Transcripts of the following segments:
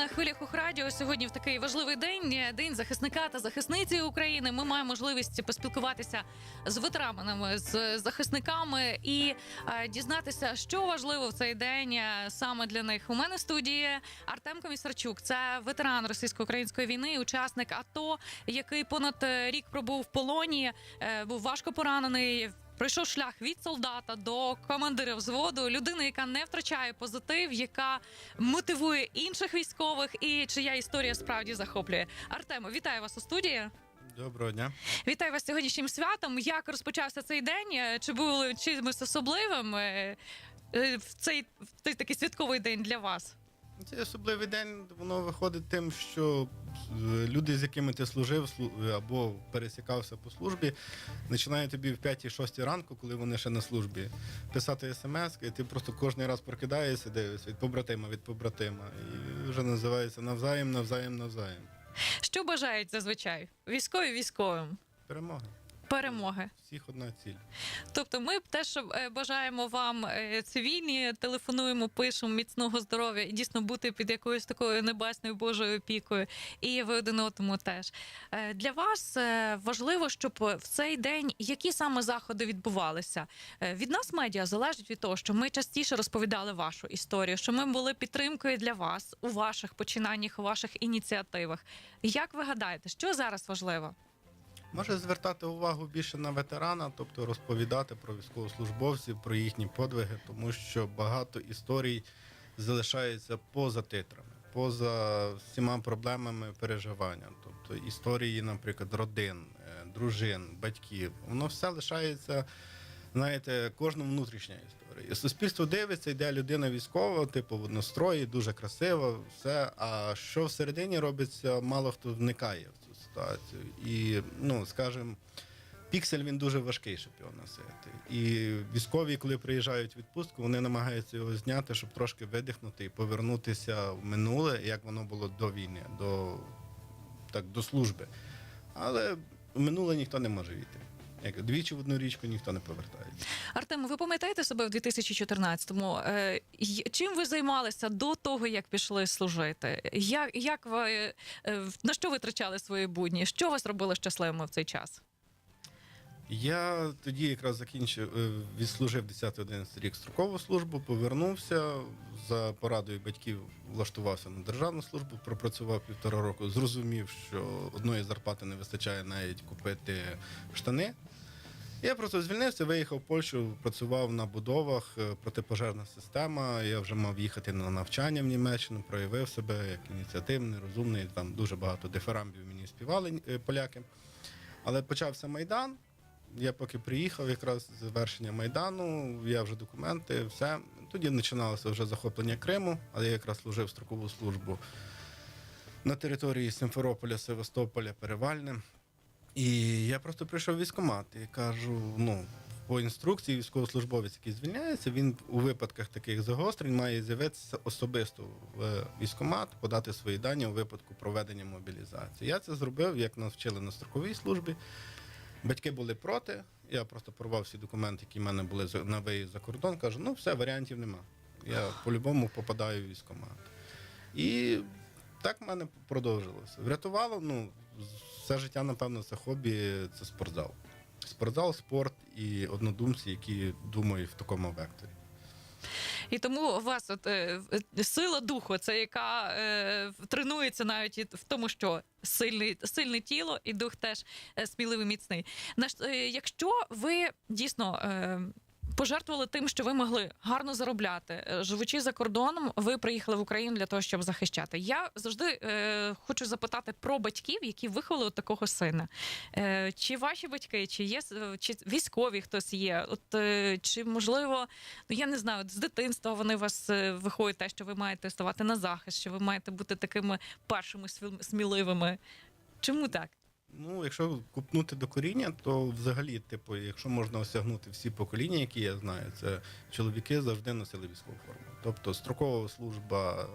на хвилях Ухрадіо сьогодні в такий важливий день, день захисника та захисниці України. Ми маємо можливість поспілкуватися з ветеранами, з захисниками і е, дізнатися, що важливо в цей день е, саме для них. У мене в студії Артем Комісарчук. Це ветеран російсько-української війни, учасник АТО, який понад е, рік пробув в полоні, е, був важко поранений. Пройшов шлях від солдата до командира взводу, людина, яка не втрачає позитив, яка мотивує інших військових, і чия історія справді захоплює. Артемо, вітаю вас у студії. Доброго дня. Вітаю вас сьогоднішнім святом. Як розпочався цей день? Чи був чимось особливим е, е, в цей в цей такий святковий день для вас? Цей особливий день воно виходить тим, що е, люди, з якими ти служив слу- або пересікався по службі, починають тобі в 5-6 ранку, коли вони ще на службі, писати смс, і ти просто кожен раз прокидаєшся, дивишся від побратима, від побратима. І вже називається навзаєм, навзаєм, навзаєм. Що бажають зазвичай? Військові військовим Перемога. Перемоги. Всіх одна ціль. Тобто, ми теж е, бажаємо вам е, цивільні, телефонуємо, пишемо міцного здоров'я і дійсно бути під якоюсь такою небесною Божою опікою. І ви один одному теж Е, для вас важливо, щоб в цей день які саме заходи відбувалися. Від нас медіа залежить від того, що ми частіше розповідали вашу історію, що ми були підтримкою для вас у ваших починаннях, у ваших ініціативах. Як ви гадаєте, що зараз важливо? Може звертати увагу більше на ветерана, тобто розповідати про військовослужбовців, про їхні подвиги, тому що багато історій залишається поза титрами, поза всіма проблемами переживання. Тобто історії, наприклад, родин, е, дружин, батьків, воно все лишається. Знаєте, кожному внутрішня історія. Суспільство дивиться, йде людина військова, типу в однострої, дуже красива, все. А що всередині робиться, мало хто вникає ситуацію. І, ну, скажімо, піксель він дуже важкий, щоб його носити. І військові, коли приїжджають в відпустку, вони намагаються його зняти, щоб трошки видихнути і повернутися в минуле, як воно було до війни, до, так, до служби. Але в минуле ніхто не може війти. Як двічі в одну річку ніхто не повертається. Артем, ви пам'ятаєте себе в 2014-му? Е, Чим ви займалися до того, як пішли служити? Як, як ви е, на що витрачали свої будні? Що вас робило щасливими в цей час? Я тоді якраз закінчив, е, відслужив 10-11 рік строкову службу, повернувся за порадою батьків, влаштувався на державну службу, пропрацював півтора року, зрозумів, що одної зарплати не вистачає навіть купити штани. Я просто звільнився, виїхав в Польщу, працював на будовах, е, протипожежна система. Я вже мав їхати на навчання в Німеччину, проявив себе як ініціативний, розумний. Там дуже багато дифирамбів мені співали е, поляки. Але почався Майдан. Я поки приїхав, якраз завершення Майдану, я вже документи, все. Тоді починалося вже захоплення Криму, але я якраз служив строкову службу на території Симферополя, Севастополя, Перевальне. І я просто прийшов в військкомат і кажу: ну, по інструкції військовослужбовець, який звільняється, він у випадках таких загострень має з'явитися особисто в військкомат, подати свої дані у випадку проведення мобілізації. Я це зробив, як нас вчили на строковій службі. Батьки були проти. Я просто порвав всі документи, які в мене були на виїзд за кордон. Кажу, ну все, варіантів нема. Я по-любому попадаю в військкомат. І так в мене продовжилося. Врятувало, ну, все життя, напевно, це хобі, це спортзал. Спортзал, спорт і однодумці, які думають в такому векторі. І тому у вас от, е, сила духу, це яка е, тренується навіть в тому, що сильний, сильне тіло і дух теж е, сміливий, міцний. Наш, е, якщо ви дійсно. Е, Пожертвували тим, що ви могли гарно заробляти, Е, живучи за кордоном, ви приїхали в Україну для того, щоб захищати. Я завжди е, хочу запитати про батьків, які виховали от такого сина. Е, чи ваші батьки, чи є чи військові хтось є? От е, чи можливо, ну я не знаю, з дитинства вони вас е, виходять те, що ви маєте ставати на захист, що ви маєте бути такими першими сміливими. Чому так? Ну, якщо купнути до коріння, то взагалі, типу, якщо можна осягнути всі покоління, які я знаю, це чоловіки завжди носили військову форму. Тобто строкова служба.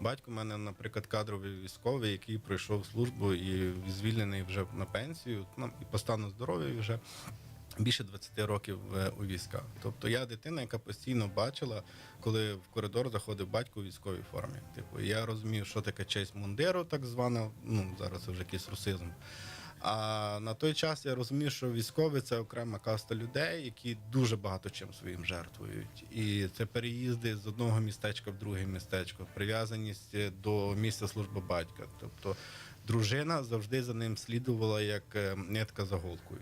Батько в мене, наприклад, кадровий військовий, який пройшов службу і звільнений вже на пенсію, ну, і по стану здоров'я вже більше 20 років е, у військах. Тобто я дитина, яка постійно бачила, коли в коридор заходив батько у військовій формі. Типу, я розумів, що таке честь мундиру, так звана, ну зараз вже якийсь русизм. А на той час я розумів, що військові це окрема каста людей, які дуже багато чим своїм жертвують. І це переїзди з одного містечка в друге містечко, прив'язаність до місця служби батька. Тобто дружина завжди за ним слідувала як е, нитка за голкою.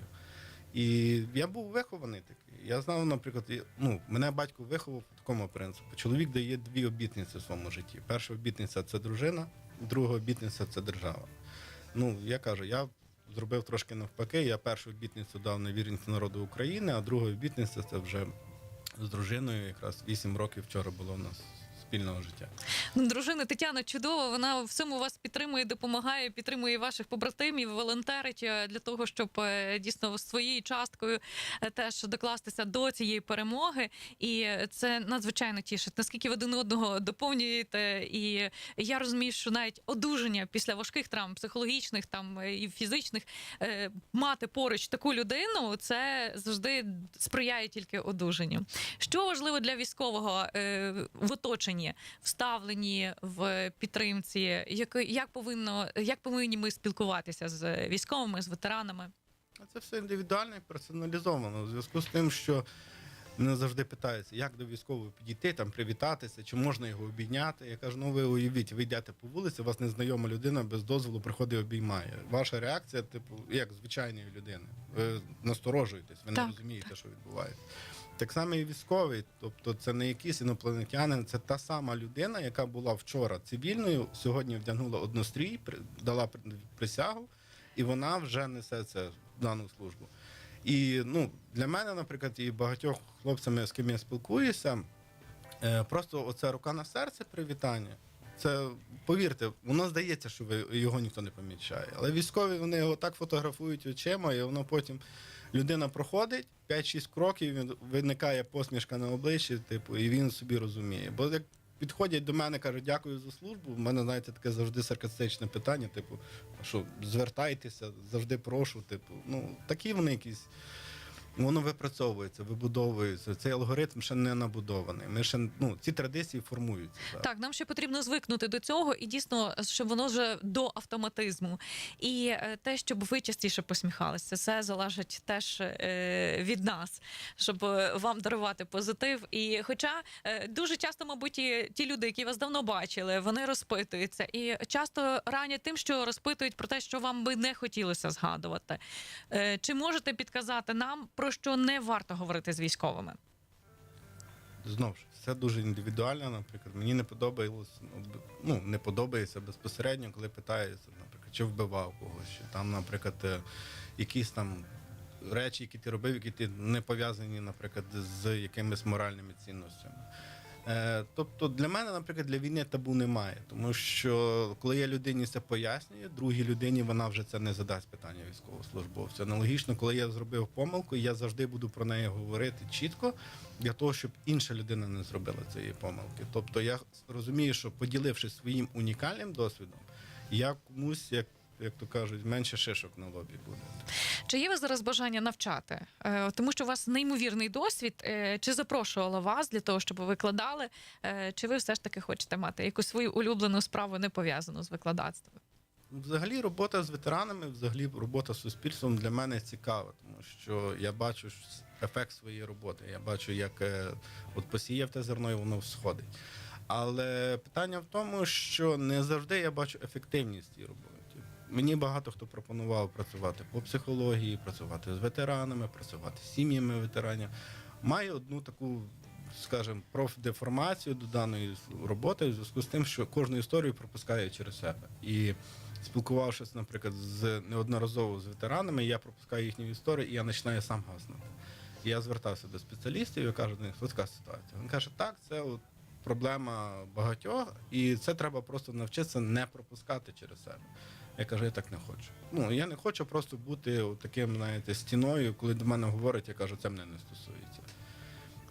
І я був вихований такий. Я знав, наприклад, ну, мене батько виховав по такому принципу. Чоловік дає дві обітниці в своєму житті. Перша обітниця це дружина, друга обітниця це держава. Ну, я кажу, я зробив трошки навпаки. Я першу обітницю дав на вірність народу України, а друга обітниця це вже з дружиною. Якраз 8 років вчора було в нас спільного життя. Ну, Дружина Тетяна чудова. Вона в всьому вас підтримує, допомагає, підтримує ваших побратимів, волонтерить е, для того, щоб е, дійсно своєю часткою е, теж докластися до цієї перемоги. І це надзвичайно тішить. Наскільки ви один одного доповнюєте, і я розумію, що навіть одужання після важких травм, психологічних там і фізичних, мати поруч таку людину, це завжди сприяє тільки одужанню. Що важливо для військового в оточенні, вставленні в підтримці? Як, як повинно як повинні ми спілкуватися з військовими, з ветеранами? Це все індивідуально і персоналізовано. У зв'язку з тим, що мене завжди питаються, як до військового підійти, там привітатися, чи можна його обійняти. Я кажу, ну ви уявіть, ви йдете по вулиці, вас незнайома людина без дозволу приходить і обіймає. Ваша реакція, типу, як звичайної людини. Ви насторожуєтесь, ви Так, не розумієте, що відбувається. Так само і військовий, тобто це не якийсь інопланетянин, це та сама людина, яка була вчора цивільною, сьогодні вдягнула однострій, дала присягу, і вона вже несе це в дану службу. І ну, для мене, наприклад, і багатьох хлопцями, з ким я спілкуюся, е, просто оце рука на серце привітання. Це повірте, воно здається, що його ніхто не помічає. Але військові вони його так фотографують очима, і воно потім людина проходить 5-6 кроків, він виникає посмішка на обличчі, типу, і він собі розуміє. Бо як підходять до мене, кажуть, дякую за службу. У мене, знаєте, таке завжди саркастичне питання, типу, що звертайтеся, завжди прошу. Типу, ну такі вони якісь. Воно випрацьовується, вибудовується. Цей алгоритм ще не набудований. Ми ще ну ці традиції формуються. Так. Нам ще потрібно звикнути до цього, і дійсно, щоб воно вже до автоматизму. І е, те, щоб ви частіше посміхалися, це залежить теж е, від нас, щоб е, вам дарувати позитив. І хоча дуже часто, мабуть, і ті люди, які вас давно бачили, вони розпитуються і часто ранять тим, що розпитують про те, що вам би не хотілося згадувати. Чи можете підказати нам про що не варто говорити з військовими? Знову ж це дуже індивідуально. Наприклад, мені не подобалось, ну не подобається безпосередньо, коли питаються, наприклад, чи вбивав когось, чи там, наприклад, е, якісь там речі, які ти робив, які ти не пов'язані, наприклад, з якимись моральними цінностями. Е, тобто для мене, наприклад, для війни табу немає, тому що коли я людині це пояснюю, другій людині вона вже це не задасть питання військовослужбовця. Аналогічно, коли я зробив помилку, я завжди буду про неї говорити чітко для того, щоб інша людина не зробила цієї помилки. Тобто я розумію, що поділившись своїм унікальним досвідом, я комусь, як, як то кажуть, менше шишок на лобі буде. Чи є вас зараз бажання навчати? Е, Тому що у вас неймовірний досвід. Е, Чи запрошувала вас для того, щоб ви викладали? Е, Чи ви все ж таки хочете мати якусь свою улюблену справу, не пов'язану з викладацтвом? Взагалі, робота з ветеранами, взагалі робота з суспільством для мене цікава, тому що я бачу ефект своєї роботи. Я бачу, як от посіяв те зерно, і воно всходить. Але питання в тому, що не завжди я бачу ефективність цієї роботи. Мені багато хто пропонував працювати по психології, працювати з ветеранами, працювати з сім'ями ветеранів. Маю одну таку, скажімо, профдеформацію до даної роботи в зв'язку з тим, що кожну історію пропускаю через себе. І спілкувавшись, наприклад, з неодноразово з ветеранами, я пропускаю їхню історію і я починаю сам гаснути. Я звертався до спеціалістів і кажу, «Ну, ось така ситуація. Він каже, так, це от проблема багатьох, і це треба просто навчитися не пропускати через себе. Я кажу, я так не хочу. Ну я не хочу просто бути таким, знаєте, стіною, коли до мене говорять, я кажу, це мене не стосується.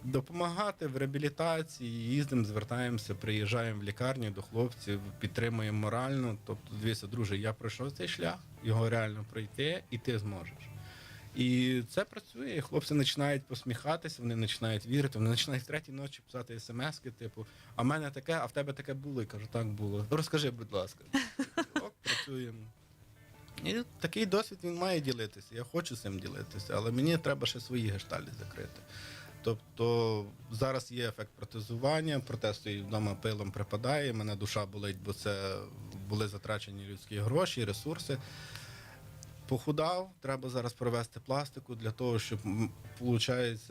Допомагати в реабілітації, їздимо, звертаємося, приїжджаємо в лікарню до хлопців, підтримуємо морально. Тобто, дивіться, друже, я пройшов цей шлях, його реально пройти, і ти зможеш. І це працює. і Хлопці починають посміхатися, вони починають вірити, вони починають третій ночі писати смски, типу, а в мене таке, а в тебе таке було. І кажу, так було. Розкажи, будь ласка. Працюємо. І такий досвід він має ділитися. Я хочу цим ділитися, але мені треба ще свої гешталі закрити. Тобто зараз є ефект протезування, протез вдома пилом припадає, мене душа болить, бо це були затрачені людські гроші, ресурси. Похудав, треба зараз провести пластику для того, щоб виходить,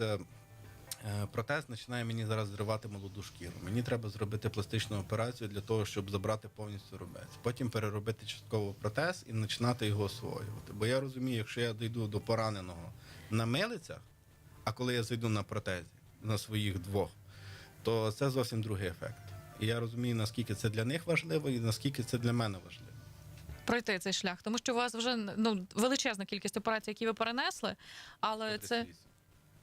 протез починає мені зараз зривати молоду шкіру. Мені треба зробити пластичну операцію для того, щоб забрати повністю рубець. Потім переробити частково протез і починати його освоювати. Бо я розумію, якщо я дійду до пораненого на милицях, а коли я зайду на протезі на своїх двох, то це зовсім другий ефект. І я розумію, наскільки це для них важливо і наскільки це для мене важливо. Пройти цей шлях, тому що у вас вже ну величезна кількість операцій, які ви перенесли, але це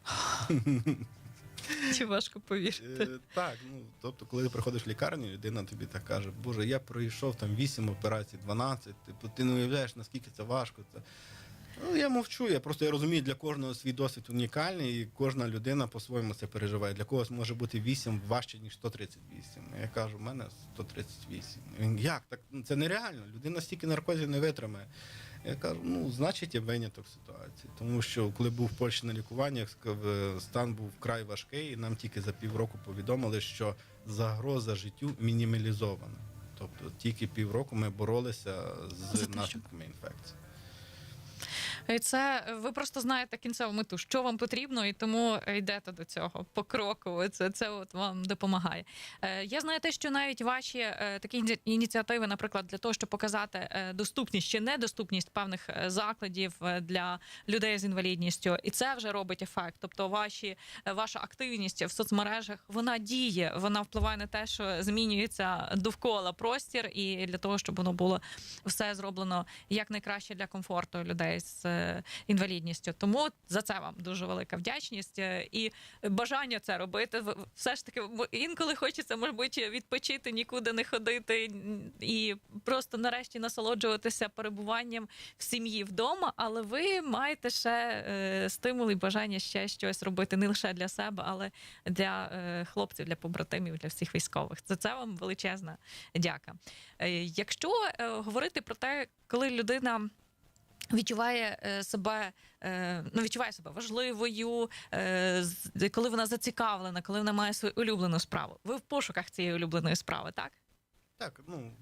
138. чи важко повірити. Е, Так, ну тобто, коли ти приходиш в лікарню, людина тобі так каже, Боже, я пройшов там 8 операцій, 12, типу, ти не уявляєш, наскільки це важко. Це. Ну, я мовчу, я просто я розумію, для кожного свій досвід унікальний, і кожна людина по-своєму це переживає. Для когось може бути 8 важче, ніж 138. Я кажу, в мене 138. Він як? Так ну, це нереально. Людина стільки наркозів не витримає. Я кажу, ну значить є виняток ситуації. Тому що коли був в Польщі на лікуванні, як е, стан був вкрай важкий, і нам тільки за півроку повідомили, що загроза життю мінімалізована. Тобто тільки півроку ми боролися з наслідками інфекції. Це ви просто знаєте кінцеву мету, що вам потрібно, і тому йдете до цього по кроку. Це, це от вам допомагає. Е, Я знаю те, що навіть ваші е, такі ініціативи, наприклад, для того, щоб показати е, доступність чи недоступність певних закладів для людей з інвалідністю, і це вже робить ефект. Тобто, ваші ваша активність в соцмережах вона діє, вона впливає на те, що змінюється довкола простір, і для того, щоб воно було все зроблено якнайкраще для комфорту людей з інвалідністю. Тому за це вам дуже велика вдячність е, і бажання це робити. Все ж таки, інколи хочеться, мабуть, відпочити, нікуди не ходити і просто нарешті насолоджуватися перебуванням в сім'ї вдома. Але ви маєте ще е, стимул і бажання ще щось робити не лише для себе, але для е, хлопців, для побратимів, для всіх військових. За це вам величезна дяка. Е, Якщо е, говорити про те, коли людина. Відчуває е, себе, е, ну відчуває себе важливою, е, коли вона зацікавлена, коли вона має свою улюблену справу. Ви в пошуках цієї улюбленої справи, так? Так, ну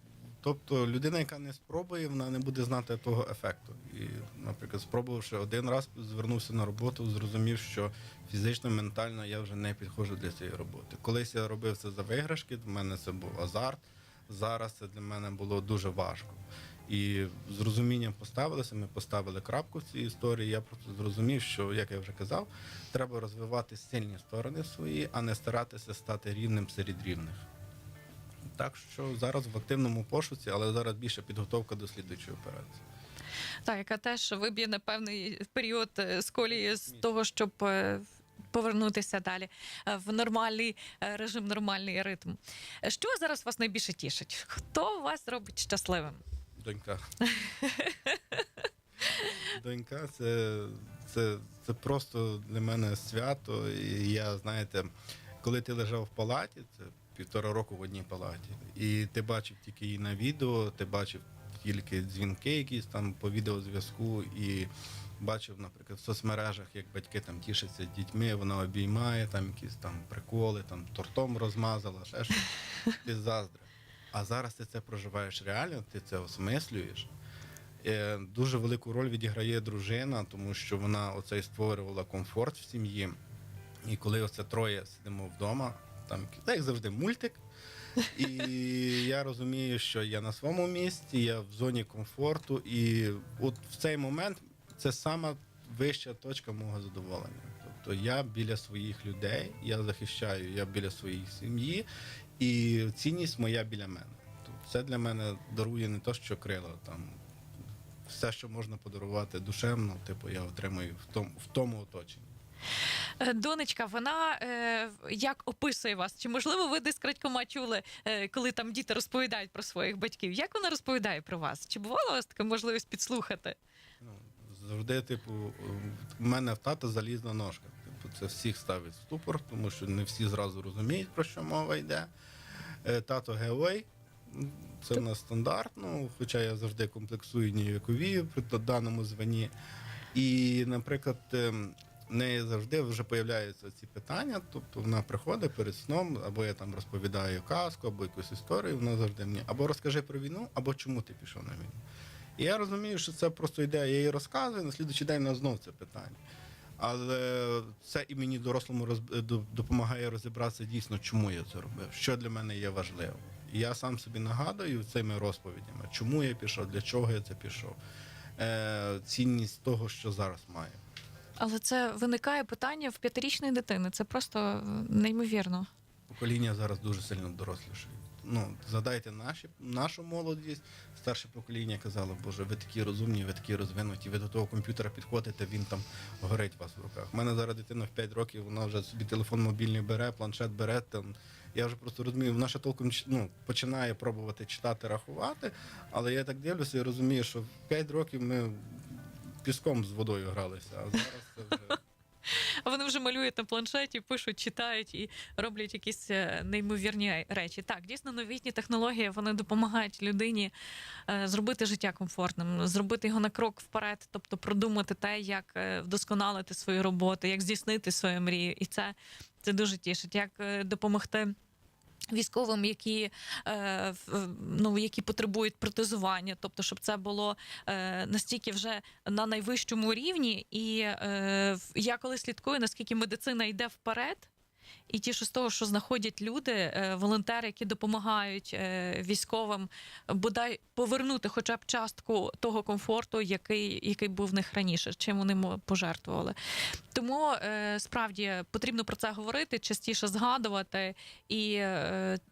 тобто людина, яка не спробує, вона не буде знати того ефекту. І, наприклад, спробувавши один раз, звернувся на роботу, зрозумів, що фізично, ментально я вже не підходжу для цієї роботи. Колись я робив це за виграшки, в мене це був азарт. Зараз це для мене було дуже важко. І з розумінням поставилися, ми поставили крапку в цій історії. Я просто зрозумів, що, як я вже казав, треба розвивати сильні сторони свої, а не старатися стати рівним серед рівних. Так що зараз в активному пошуці, але зараз більше підготовка до слідуючої операції. Так, яка теж виб'є на певний період е, з колії з того, щоб е, повернутися далі е, в нормальний режим, нормальний ритм. Що зараз вас найбільше тішить? Хто вас робить щасливим? Донька. Донька це, це, це просто для мене свято. І я, знаєте, коли ти лежав в палаті, це півтора року в одній палаті, і ти бачив тільки її на відео, ти бачив тільки дзвінки якісь там по відеозв'язку, і бачив, наприклад, в соцмережах, як батьки там тішаться дітьми, вона обіймає там якісь там приколи, там тортом розмазала, ще щось. Ти заздрив. А зараз ти це проживаєш реально, ти це осмислюєш. Е, Дуже велику роль відіграє дружина, тому що вона оцей створювала комфорт в сім'ї. І коли оце троє сидимо вдома, там як завжди мультик. І я розумію, що я на своєму місці, я в зоні комфорту, і от в цей момент це сама вища точка мого задоволення. Тобто я біля своїх людей, я захищаю, я біля своєї сім'ї, і цінність моя біля мене. Тобто це для мене дарує не то, що крила там. Все, що можна подарувати душевно, типу, я отримую в тому, в тому оточенні. Е, Донечка, вона е, як описує вас? Чи можливо ви десь крадькома чули, е, коли там діти розповідають про своїх батьків? Як вона розповідає про вас? Чи бувала у вас така можливість підслухати? Ну, завжди, типу, в мене в тата залізна ножка. Це всіх ставить в ступор, тому що не всі зразу розуміють, про що мова йде. Е, Тато геой. Це в нас стандарт, ну, хоча я завжди комплексую ні вікові при даному званні. І, наприклад, ем, в неї завжди вже появляються ці питання. Тобто вона приходить перед сном, або я там розповідаю казку, або якусь історію, вона завжди мені або розкажи про війну, або чому ти пішов на війну. І я розумію, що це просто йде, я їй розказую, на слідуючий день вона знов це питання. Але це і мені дорослому роз... до- допомагає розібратися дійсно, чому я це робив, що для мене є важливо. І я сам собі нагадую цими розповідями, чому я пішов, для чого я це пішов. Е, цінність того, що зараз маю. Але це виникає питання в п'ятирічної дитини. Це просто е, неймовірно. Покоління зараз дуже сильно дорослішає. Ну, згадайте наші, нашу молодість, старше покоління казало, боже, ви такі розумні, ви такі розвинуті, ви до того комп'ютера підходите, він там горить у вас в руках. У мене зараз дитина в 5 років, вона вже собі телефон мобільний бере, планшет бере. Там. Я вже просто розумію, вона ще толком ну, починає пробувати читати, рахувати, але я так дивлюся і розумію, що в 5 років ми піском з водою гралися, а зараз це вже. А вони вже малюють на планшеті, пишуть, читають і роблять якісь е, неймовірні речі. Так, дійсно, новітні технології вони допомагають людині е, зробити життя комфортним, зробити його на крок вперед, тобто продумати те, як е, вдосконалити свою роботу, як здійснити свою мрію. І це, це дуже тішить, як допомогти. Військовим, які е, ну які потребують протезування, тобто, щоб це було е, настільки вже на найвищому рівні. І е, я коли слідкую, наскільки медицина йде вперед. І тішу з того, що знаходять люди, е, волонтери, які допомагають е, військовим бодай повернути хоча б частку того комфорту, який, який був в них раніше, чим вони пожертвували. Тому е, справді потрібно про це говорити, частіше згадувати, і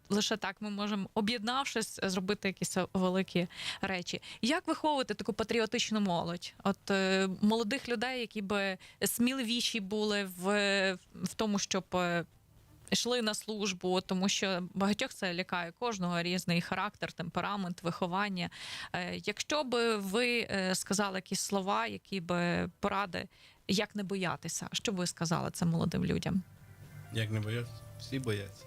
лише так ми можемо, об'єднавшись, зробити якісь великі речі. Як виховувати таку патріотичну молодь? От молодих людей, які би сміливіші були в, в тому, щоб. Йшли на службу, тому що багатьох це лякає кожного різний характер, темперамент, виховання. Е, Якщо би ви е, сказали якісь слова, які би поради, як не боятися, що б ви сказали цим молодим людям? Як не бояться? Всі бояться.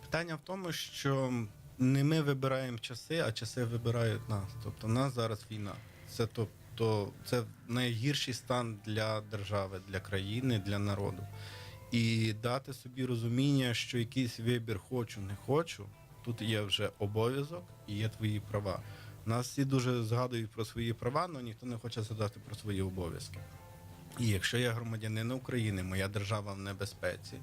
Питання в тому, що не ми вибираємо часи, а часи вибирають нас. Тобто в нас зараз війна. Це тобто це найгірший стан для держави, для країни, для народу. І дати собі розуміння, що якийсь вибір хочу, не хочу. Тут є вже обов'язок і є твої права. Нас всі дуже згадують про свої права, але ніхто не хоче згадати про свої обов'язки. І якщо я громадянин України, моя держава в небезпеці,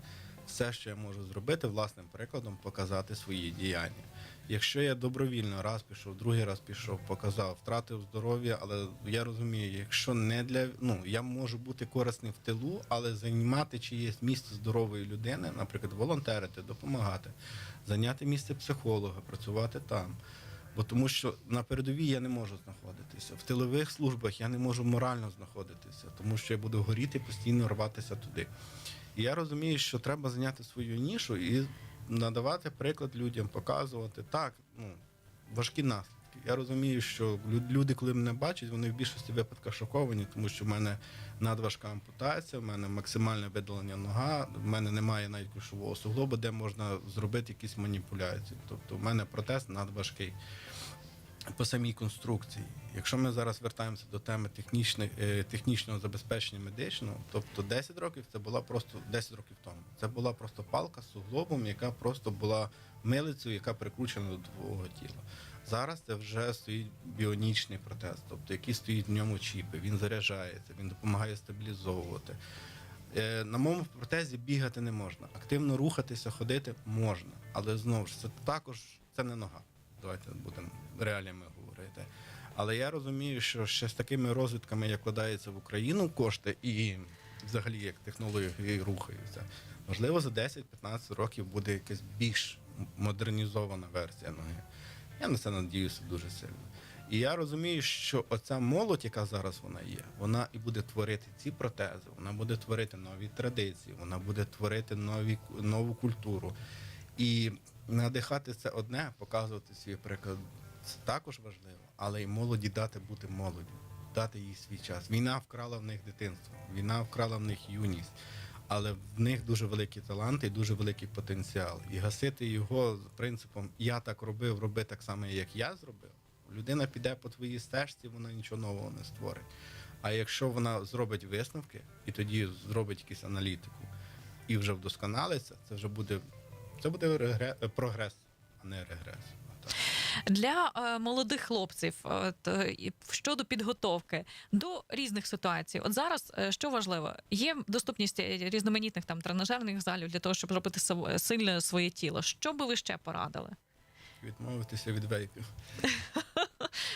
все, що я можу зробити, власним прикладом показати свої діяння. Якщо я добровільно раз пішов, другий раз пішов, показав, втратив здоров'я, але я розумію, якщо не для ну я можу бути корисним в тилу, але займати чиєсь місце здорової людини, наприклад, волонтерити, допомагати, зайняти місце психолога, працювати там. Бо тому що на передовій я не можу знаходитися. В тилових службах я не можу морально знаходитися, тому що я буду горіти постійно рватися туди. І я розумію, що треба зайняти свою нішу і надавати приклад людям, показувати так, ну важкі наслідки. Я розумію, що люди, коли мене бачать, вони в більшості випадках шоковані, тому що в мене надважка ампутація, в мене максимальне видалення нога, в мене немає навіть кушового суглоба, де можна зробити якісь маніпуляції. Тобто в мене протез надважкий по самій конструкції. Якщо ми зараз вертаємося до теми технічних, е, технічного забезпечення медичного, тобто 10 років це була просто 10 років тому. Це була просто палка з суглобом, яка просто була милицею, яка прикручена до твого тіла. Зараз це вже стоїть біонічний протез, тобто який стоїть в ньому чіпи, він заряджається, він допомагає стабілізовувати. Е, На моєму протезі бігати не можна. Активно рухатися, ходити можна. Але знову ж це також це не нога. Давайте будемо реаліями говорити. Але я розумію, що ще з такими розвитками, як вкладається в Україну кошти, і взагалі як технології рухаються, можливо, за 10-15 років буде якась більш модернізована версія ноги. Я на це надіюся дуже сильно. І я розумію, що оця молодь, яка зараз вона є, вона і буде творити ці протези, вона буде творити нові традиції, вона буде творити нові, нову культуру. І надихати це одне, показувати свій приклад, це також важливо, але й молоді дати бути молоддю. дати їй свій час. Війна вкрала в них дитинство, війна вкрала в них юність, але в них дуже великі таланти і дуже великий потенціал. І гасити його принципом Я так робив, роби так само, як я зробив. Людина піде по твоїй стежці, вона нічого нового не створить. А якщо вона зробить висновки і тоді зробить якусь аналітику і вже вдосконалиться, це вже буде це буде регре- прогрес, а не регрес. Для е, молодих хлопців от, е, щодо підготовки до різних ситуацій. От зараз е, що важливо, є доступність е, різноманітних там тренажерних залів для того, щоб робити сав- сильне своє тіло. Що би ви ще порадили? Відмовитися від вейпів. Е,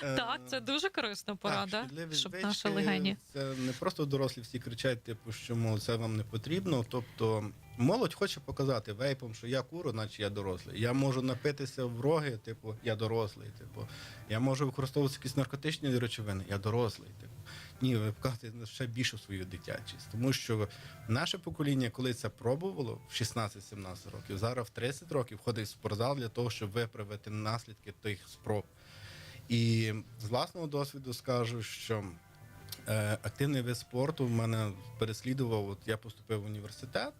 Так, це дуже корисна порада, Так, щоб наші легені. Це не просто дорослі всі кричать, типу, що мов, це вам не потрібно. Тобто молодь хоче показати вейпом, що я куру, наче я дорослий. Я можу напитися в роги, типу, я дорослий. Типу, я можу використовувати якісь наркотичні речовини, я дорослий. Типу. Ні, ви показуєте ще більшу свою дитячість. Тому що наше покоління, коли це пробувало в 16-17 років, зараз в 30 років ходить в спортзал для того, щоб виправити наслідки тих спроб. І з власного досвіду скажу, що е, активний вид спорту в мене переслідував. От я поступив в університет,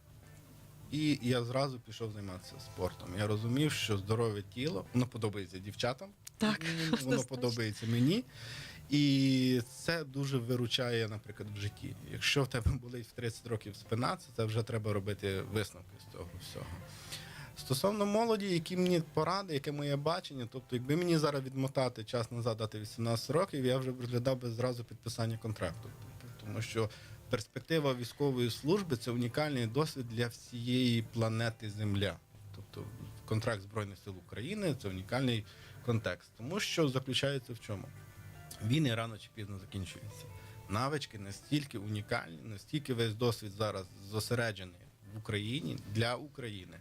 і я зразу пішов займатися спортом. Я розумів, що здорове тіло воно подобається дівчатам, Так, воно подобається мені. І це дуже виручає, наприклад, в житті. Якщо в тебе болить в 30 років спина, це, це вже треба робити висновки з цього всього. Стосовно молоді, які мені поради, яке моє бачення, тобто, якби мені зараз відмотати час назад дати 18 років, я вже розглядав би зразу підписання контракту. Тому що перспектива військової служби це унікальний досвід для всієї планети Земля. Тобто контракт Збройних сил України це унікальний контекст. Тому що заключається в чому? Війни рано чи пізно закінчуються. Навички настільки унікальні, настільки весь досвід зараз зосереджений в Україні для України.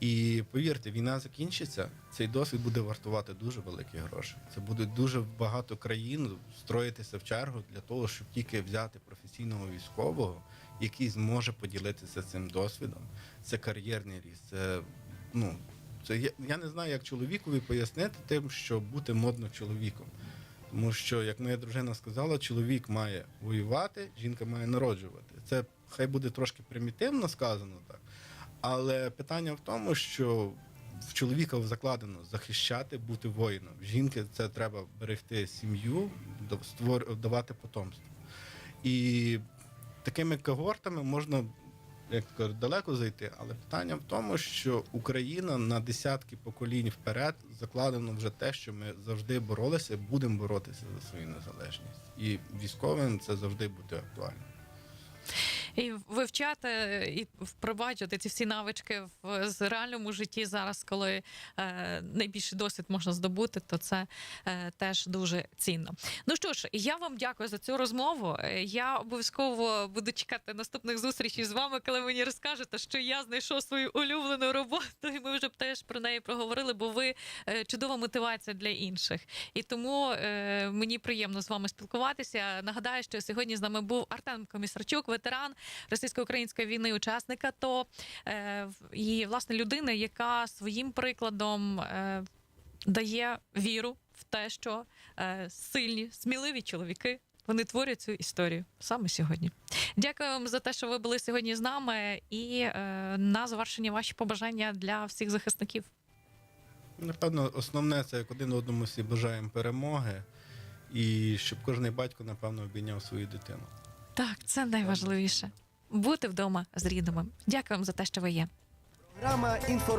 І повірте, війна закінчиться, цей досвід буде вартувати дуже великі гроші. Це буде дуже багато країн строїтися в чергу для того, щоб тільки взяти професійного військового, який зможе поділитися цим досвідом. Це кар'єрний ріст. Це ну це я, я не знаю, як чоловікові пояснити тим, що бути модно чоловіком. Тому що, як моя дружина сказала, чоловік має воювати, жінка має народжувати. Це хай буде трошки примітивно сказано так. Але питання в тому, що в чоловіка закладено захищати, бути воїном. Жінки це треба берегти сім'ю, дав- давати потомство. І такими когортами можна як далеко зайти. Але питання в тому, що Україна на десятки поколінь вперед закладено вже те, що ми завжди боролися, будемо боротися за свою незалежність. І військовим це завжди буде актуально. І вивчати і впроваджувати ці всі навички в з реальному житті зараз, коли е, найбільший досвід можна здобути, то це е, теж дуже цінно. Ну що ж, я вам дякую за цю розмову. Я обов'язково буду чекати наступних зустрічей з вами, коли мені розкажете, що я знайшов свою улюблену роботу, і ми вже б теж про неї проговорили, бо ви е, чудова мотивація для інших. І тому е, мені приємно з вами спілкуватися. Нагадаю, що сьогодні з нами був Артем Комісарчук, ветеран російсько-української війни, учасник АТО е, і власне людина, яка своїм прикладом е, дає віру в те, що е, сильні, сміливі чоловіки. Вони творять цю історію саме сьогодні. Дякую вам за те, що ви були сьогодні з нами, і е, на завершення ваші побажання для всіх захисників. Напевно, основне це як один одному всі бажаємо перемоги, і щоб кожен батько, напевно, обійняв свою дитину. Так, це найважливіше. Бути вдома з рідними. Дякую вам за те, що ви є. Програма інформаційна.